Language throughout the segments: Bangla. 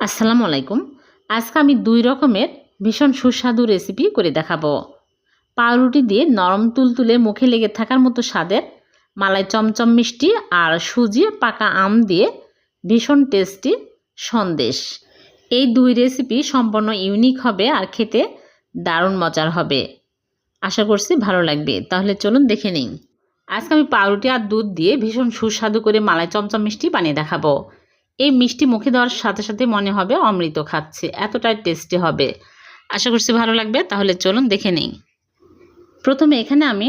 আসসালামু আলাইকুম। আজকে আমি দুই রকমের ভীষণ সুস্বাদু রেসিপি করে দেখাবো। পাউরুটি দিয়ে নরম তুলতুলে মুখে লেগে থাকার মতো স্বাদের, মালাই চমচম মিষ্টি আর সুজি পাকা আম দিয়ে ভীষণ টেস্টি সন্দেশ। এই দুই রেসিপি সম্পূর্ণ ইউনিক হবে আর খেতে দারুণ মজার হবে। আশা করছি ভালো লাগবে। তাহলে চলুন দেখে নিন আজকে আমি পাউরুটি আর দুধ দিয়ে ভীষণ সুস্বাদু করে মালাই চমচম মিষ্টি বানিয়ে দেখাবো। এই মিষ্টি মুখে দেওয়ার সাথে সাথে মনে হবে অমৃত খাচ্ছে, এতটাই টেস্টি হবে। আশা করছি ভালো লাগবে, তাহলে চলুন দেখে নেই। প্রথমে এখানে আমি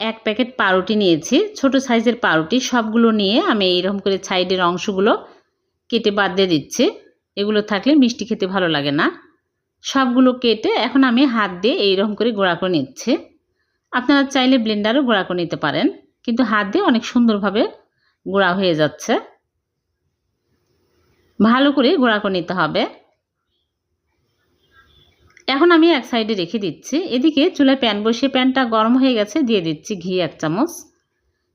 এক প্যাকেট পাউরুটি নিয়েছি, ছোট সাইজের পাউরুটি, সবগুলো নিয়ে আমি এইরকম করে সাইডের অংশগুলো কেটে বাদ দিয়ে দিচ্ছি। এগুলো থাকলে মিষ্টি খেতে ভালো লাগে না। সবগুলো কেটে এখন আমি হাত দিয়ে এইরকম করে গোড়া করে নিচ্ছি। আপনারা চাইলে ব্লেন্ডারও গোড়া করে নিতে পারেন, কিন্তু হাত দিয়ে অনেক সুন্দরভাবে গোড়া হয়ে যাচ্ছে। ভালো করে গোড়া করে নিতে হবে। এখন আমি এক সাইডে রেখে দিচ্ছি। এদিকে চুলায় প্যান বসিয়ে প্যানটা গরম হয়ে গেছে, দিয়ে দিচ্ছি ঘি এক চামচ।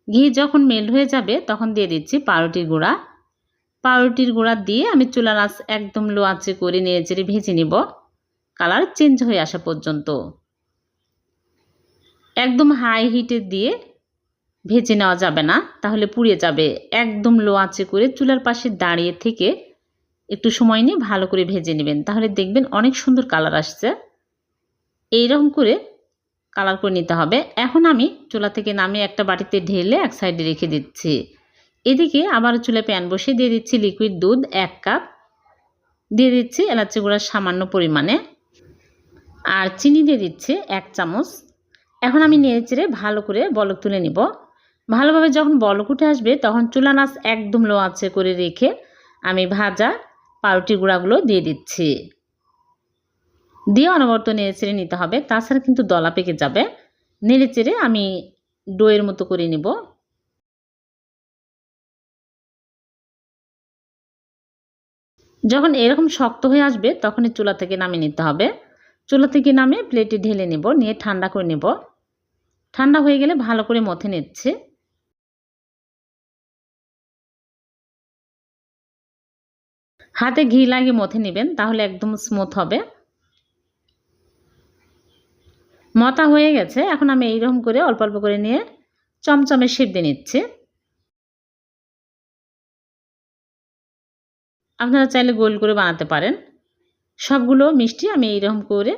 ঘি যখন মেল্ট হয়ে যাবে, তখন দিয়ে দিচ্ছি পাউরুটির গুঁড়া। পাউরুটির গুঁড়া দিয়ে আমি চুলার আঁচ একদম লো আঁচে করে নিয়ে চেড়ে ভেজে নিব। কালার চেঞ্জ হয়ে আসা পর্যন্ত। একদম হাই হিটে দিয়ে ভেজে নেওয়া যাবে না, তাহলে পুড়িয়ে যাবে। একদম লো আঁচে করে চুলার পাশে দাঁড়িয়ে থেকে একটু সময় নিয়ে ভালো করে ভেজে নেবেন। তাহলে দেখবেন অনেক সুন্দর কালার আসছে। এইরকম করে কালার করে নিতে হবে। এখন আমি চুলা থেকে নামিয়ে একটা বাটিতে ঢেলে এক সাইডে রেখে দিচ্ছি। এদিকে আবার চুলে প্যান বসিয়ে দিয়ে দিচ্ছি লিকুইড দুধ এক কাপ। দিয়ে দিচ্ছি এলাচি গুঁড়া সামান্য পরিমাণে। আর চিনি দিয়ে দিচ্ছি এক চামচ। এখন আমি নেড়ে চেড়ে ভালো করে বলক তুলে নিব। ভালোভাবে যখন বলক উঠে আসবে তখন চুলা নাচ একদম লো আঁচে করে রেখে আমি ভাজা পাউরুটি গুঁড়াগুলো দিয়ে দিচ্ছি। দিয়ে অনবর্ত নেড়ে চেড়ে নিতে হবে। তাছাড়া কিন্তু দলা পেকে যাবে। নেড়ে চেড়ে আমি ডোয়ের মতো করে নিব। যখন এরকম শক্ত হয়ে আসবে, তখনই চুলা থেকে নামিয়ে নিতে হবে। চুলা থেকে নামিয়ে প্লেটে ঢেলে নেব। নিয়ে ঠান্ডা করে নেব। ঠান্ডা হয়ে গেলে ভালো করে মথে নিচ্ছে। হাতে ঘি লাগিয়ে মথে নেবেন, তাহলে একদম স্মুথ হবে। মতা হয়ে গেছে, এখন আমি এইরকম করে অল্প অল্প করে নিয়ে চমচমে শেপ দিয়ে নিচ্ছি। আপনারা চাইলে গোল করে বানাতে পারেন। সবগুলো মিষ্টি আমি এইরকম করে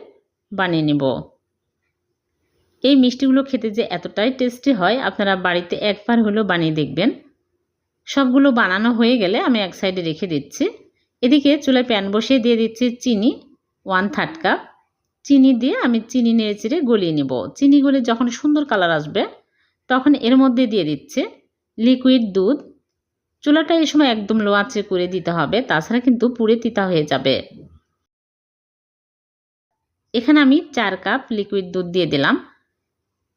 বানিয়ে নেব। এই মিষ্টিগুলো খেতে যে এতটাই টেস্টি হয়, আপনারা বাড়িতে একবার হলেও বানিয়ে দেখবেন। সবগুলো বানানো হয়ে গেলে আমি এক সাইডে রেখে দিচ্ছি। এদিকে চুলায় প্যান বসিয়ে দিয়ে দিচ্ছি চিনি ওয়ান থার্ড কাপ চিনি দিয়ে আমি চিনি নেড়ে চেড়ে গলিয়ে নেব। চিনি গলে যখন সুন্দর কালার আসবে, তখন এর মধ্যে দিয়ে দিচ্ছে লিকুইড দুধ। চুলাটা এই সময় একদম লো আঁচে করে দিতে হবে, তাছাড়া কিন্তু পুড়ে তিতা হয়ে যাবে। এখানে আমি চার কাপ লিকুইড দুধ দিয়ে দিলাম।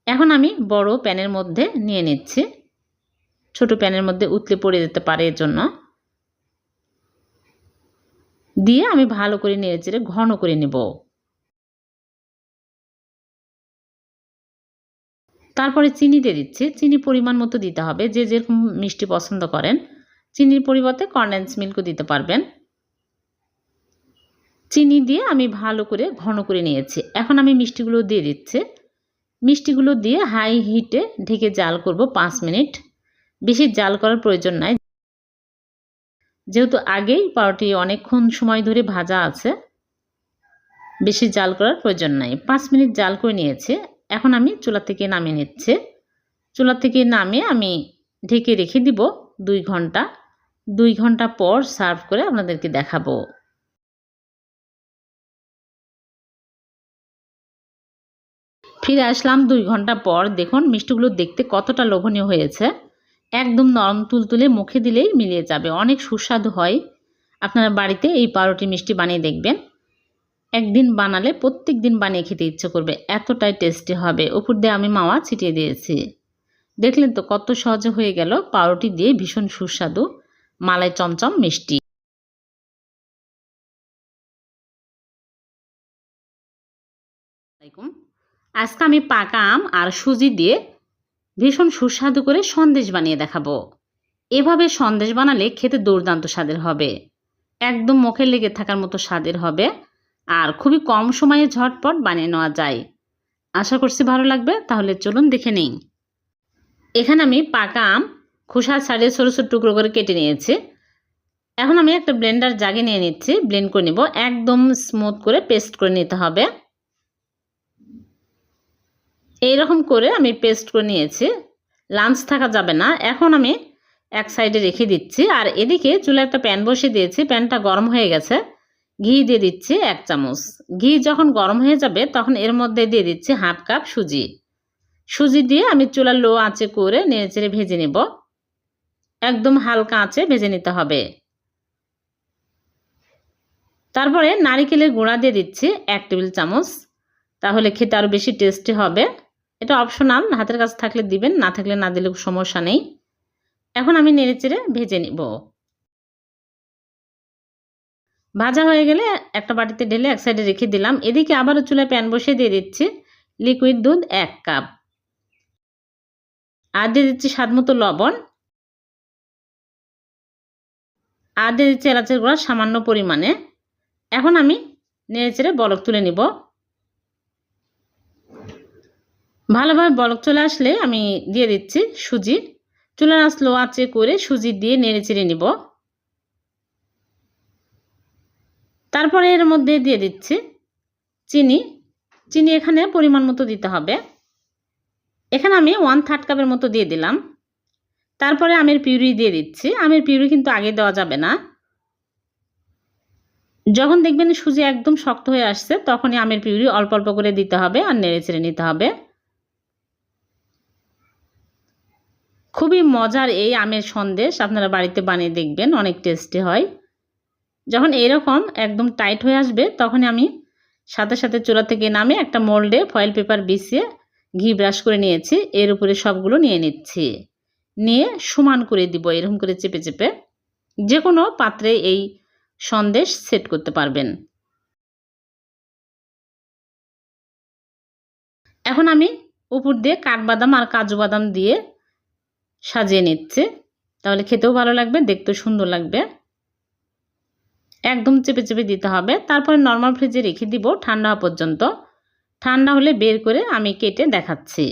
এখন আমি বড় প্যানের মধ্যে নিয়ে নিচ্ছি। ছোট প্যানের মধ্যে উতলে পড়ে যেতে পারে এর জন্য। দিয়ে আমি ভালো করে নেড়ে চেড়ে ঘন করে নেব। তারপরে চিনি দিয়ে দিচ্ছি। চিনি পরিমাণ মতো দিতে হবে। যে যেরকম মিষ্টি পছন্দ করেন। চিনির পরিবর্তে কন্ডেন্স মিল্কও দিতে পারবেন। চিনি দিয়ে আমি ভালো করে ঘন করে নিয়েছি। এখন আমি মিষ্টিগুলো দিয়ে দিচ্ছি। মিষ্টিগুলো দিয়ে হাই হিটে ঢেকে জাল করব পাঁচ মিনিট। বেশি জাল করার প্রয়োজন নাই। যেহেতু আগেই পাউরুটি অনেকক্ষণ সময় ধরে ভাজা আছে, বেশি জাল করার প্রয়োজন নাই। পাঁচ মিনিট জাল করে নিয়েছে। এখন আমি চুলা থেকে নামিয়ে নিচ্ছে। চুলা থেকে নামিয়ে আমি ঢেকে রেখে দিব দুই ঘণ্টা। দুই ঘণ্টা পর সার্ভ করে আপনাদেরকে দেখাবো। ফিরে আসলাম দুই ঘণ্টা পর। দেখুন, মিষ্টিগুলো দেখতে কতটা লোভনীয় হয়েছে। একদম নরম তুলতুলে মুখে দিলেই মিলিয়ে যাবে। অনেক সুস্বাদু হয়। আপনারা বাড়িতে এই পাউরুটি মিষ্টি বানিয়ে দেখবেন। একদিন বানালে প্রত্যেক দিন বানিয়ে খেতে ইচ্ছে করবে। এতটাই টেস্টি হবে। উপর দিয়ে আমি মাওয়া ছিটিয়ে দিয়েছি। দেখলেন তো কত সহজে হয়ে গেল পাউরুটি দিয়ে ভীষণ সুস্বাদু মালাই চমচম মিষ্টি। আজকে আমি পাকা আম আর সুজি দিয়ে ভীষণ সুস্বাদু করে সন্দেশ বানিয়ে দেখাবো। এভাবে সন্দেশ বানালে খেতে দুর্দান্ত স্বাদের হবে। একদম মুখে লেগে থাকার মতো স্বাদের হবে। আর খুবই কম সময়ে ঝটপট বানিয়ে নেওয়া যায়। আশা করছি ভালো লাগবে, তাহলে চলুন দেখে নিই। এখানে আমি পাকা আম, খোসা ছাড়িয়ে ছোটো ছোটো টুকরো করে কেটে নিয়েছি। এখন আমি একটা ব্লেন্ডার জাগে নিয়ে নিচ্ছি। ব্লেন্ড করে নিব। একদম স্মুথ করে পেস্ট করে নিতে হবে। এই রকম করে আমি পেস্ট করে নিয়েছি। লাঞ্চ থাকা যাবে না। এখন আমি এক সাইডে রেখে দিচ্ছি। আর এদিকে চুলে একটা প্যান বসিয়ে দিয়েছি। প্যানটা গরম হয়ে গেছে। ঘি দিয়ে দিচ্ছি এক চামচ। ঘি যখন গরম হয়ে যাবে, তখন এর মধ্যে দিয়ে দিচ্ছি হাফ কাপ সুজি। সুজি দিয়ে আমি চুলার লো আঁচে করে নেড়েচেড়ে ভেজে নেব। একদম হালকা আঁচে ভেজে নিতে হবে। তারপরে নারিকেলের গুঁড়া দিয়ে দিচ্ছি এক টেবিল চামচ। তাহলে খেতে আরও বেশি টেস্টি হবে। এটা অপশনাল হাতের কাছে থাকলে দিবেন, না থাকলে না দিলে সমস্যা নেই। এখন আমি নেড়ে চেড়ে ভেজে নিব। ভাজা হয়ে গেলে একটা বাটিতে ঢেলে এক সাইডে রেখে দিলাম। এদিকে আবারও চুলায় প্যান বসিয়ে দিয়ে দিচ্ছি। লিকুইড দুধ এক কাপ আর দিয়ে দিচ্ছি স্বাদ মতো লবণ। আর দিয়ে দিচ্ছি এলাচের গুঁড়া সামান্য পরিমাণে। এখন আমি নেড়ে চেড়ে বলক তুলে নিব। ভালোভাবে বলক চলে আসলে আমি দিয়ে দিচ্ছি সুজি। চুলার আঁচ লো আঁচে করে সুজি দিয়ে নেড়ে চেড়ে নিব। তারপরে এর মধ্যে দিয়ে দিচ্ছি চিনি। চিনি এখানে পরিমাণ মতো দিতে হবে। এখানে আমি ওয়ান থার্ড কাপের মতো দিয়ে দিলাম। তারপরে আমের পিউরি দিয়ে দিচ্ছি। আমের পিউরি কিন্তু আগে দেওয়া যাবে না। যখন দেখবেন সুজি একদম শক্ত হয়ে আসছে, তখনই আমের পিউরি অল্প অল্প করে দিতে হবে আর নেড়ে চেড়ে নিতে হবে। খুবই মজার এই আমের সন্দেশ আপনারা বাড়িতে বানিয়ে দেখবেন, অনেক টেস্টি হয়। যখন এরকম একদম টাইট হয়ে আসবে তখন আমি সাথে সাথে চুলা থেকে নামে একটা মোল্ডে ফয়েল পেপার বিছিয়ে ঘি ব্রাশ করে নিয়েছি, এর উপরে সবগুলো নিয়ে নিচ্ছি। নিয়ে সমান করে দিব, এরকম করে চেপে চেপে। যে কোনো পাত্রে এই সন্দেশ সেট করতে পারবেন। এখন আমি উপর দিয়ে কাঠবাদাম আর কাজু বাদাম দিয়ে সাজিয়ে নিচ্ছে। তাহলে খেতেও ভালো লাগবে, দেখতেও সুন্দর লাগবে। একদম চেপে চেপে দিতে হবে। তারপরে নর্মাল ফ্রিজে রেখে দিব ঠান্ডা হওয়া পর্যন্ত। ঠান্ডা হলে বের করে আমি কেটে দেখাচ্ছি।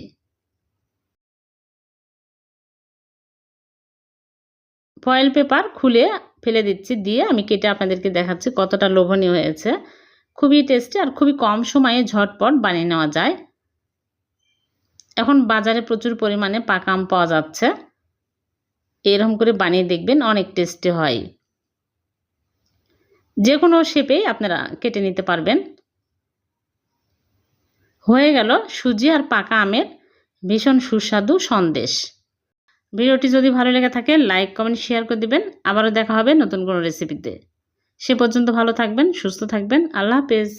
ফয়েল পেপার খুলে ফেলে দিচ্ছি, দিয়ে আমি কেটে আপনাদেরকে দেখাচ্ছি কতটা লোভনীয় হয়েছে। খুবই টেস্টি আর খুবই কম সময়ে ঝটপট বানিয়ে নেওয়া যায়। এখন বাজারে প্রচুর পরিমাণে পাকা আম পাওয়া যাচ্ছে। এরকম করে বানিয়ে দেখবেন, অনেক টেস্টি হয়। যে কোনো শেপেই আপনারা কেটে নিতে পারবেন। হয়ে গেল সুজি আর পাকা আমের ভীষণ সুস্বাদু সন্দেশ। ভিডিওটি যদি ভালো লেগে থাকে লাইক কমেন্ট শেয়ার করে দিবেন। আবারও দেখা হবে নতুন কোনো রেসিপিতে সে পর্যন্ত ভালো থাকবেন, সুস্থ থাকবেন। আল্লাহ হাফেজ।